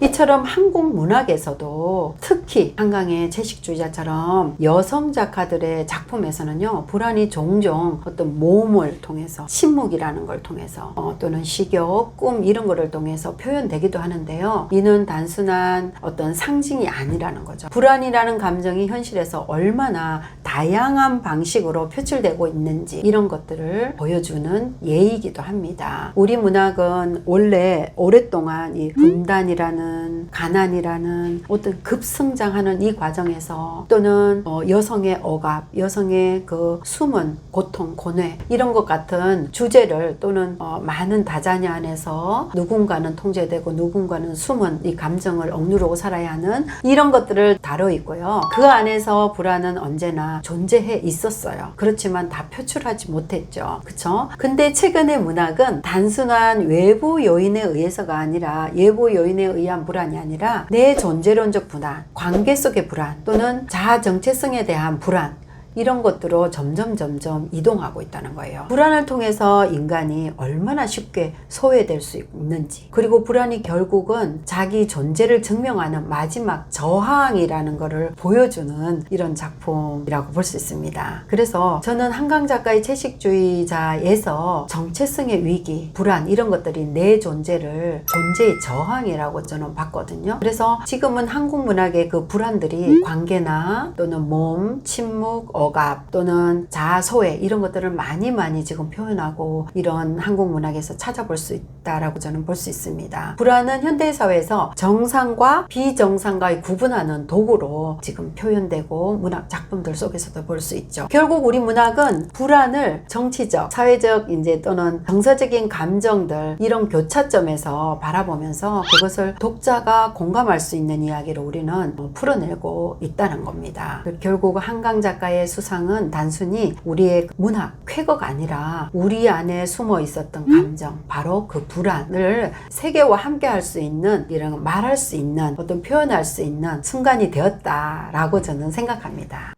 이처럼 한국 문학에서도 특히 한강의 채식주의자처럼 여성 작가들의 작품에서는요 불안이 종종 어떤 몸을 통해서 침묵이라는 걸 통해서 어, 또는 식욕, 꿈 이런 거를 통해서 표현되기도 하는데요. 이는 단순한 어떤 상징이 아니라는 거죠. 불안이라는 감정이 현실에서 얼마나 다양한 방식으로 표출되고 있는지 이런 것들을 보여주는 예이기도 합니다. 우리 문학은 원래 오랫동안 이 분단이라는 가난이라는 어떤 급성장하는 이 과정에서 또는 어, 여성의 억압, 여성의 그 숨은 고통, 고뇌 이런 것 같은 주제를 또는 어, 많은 다자녀 안에서 누군가는 통제되고 누군가는 숨은 이 감정을 억누르고 살아야 하는 이런 것들을 다뤄 있고요. 그 안에서 불안은 언제나 존재해 있었어요. 그렇지만 다 표출하지 못했죠. 그쵸? 근데 최근의 문학은 단순한 외부 요인에 의해서가 아니라 예부 요인에 의한 불안이 아니라 내 존재론적 불안, 관계 속의 불안 또는 자아 정체성에 대한 불안 이런 것들로 점점 점점 이동하고 있다는 거예요. 불안을 통해서 인간이 얼마나 쉽게 소외될 수 있는지 그리고 불안이 결국은 자기 존재를 증명하는 마지막 저항이라는 것을 보여주는 이런 작품이라고 볼 수 있습니다. 그래서 저는 한강 작가의 채식주의자에서 정체성의 위기, 불안 이런 것들이 내 존재를 존재의 저항이라고 저는 봤거든요. 그래서 지금은 한국 문학의 그 불안들이 관계나 또는 몸, 침묵, 억압 또는 자아 소외 이런 것들을 많이 많이 지금 표현하고 이런 한국 문학에서 찾아볼 수 있다라고 저는 볼 수 있습니다. 불안은 현대 사회에서 정상과 비정상과의 구분하는 도구로 지금 표현되고 문학 작품들 속에서도 볼 수 있죠. 결국 우리 문학은 불안을 정치적, 사회적 이제 또는 정서적인 감정들 이런 교차점에서 바라보면서 그것을 독자가 공감할 수 있는 이야기를 우리는 어, 풀어내고 있다는 겁니다. 결국 한강 작가의 수상은 단순히 우리의 문학 쾌거가 아니라 우리 안에 숨어 있었던 감정, 바로 그 불안을 세계와 함께 할 수 있는 이런 말할 수 있는 어떤 표현할 수 있는 순간이 되었다라고 저는 생각합니다.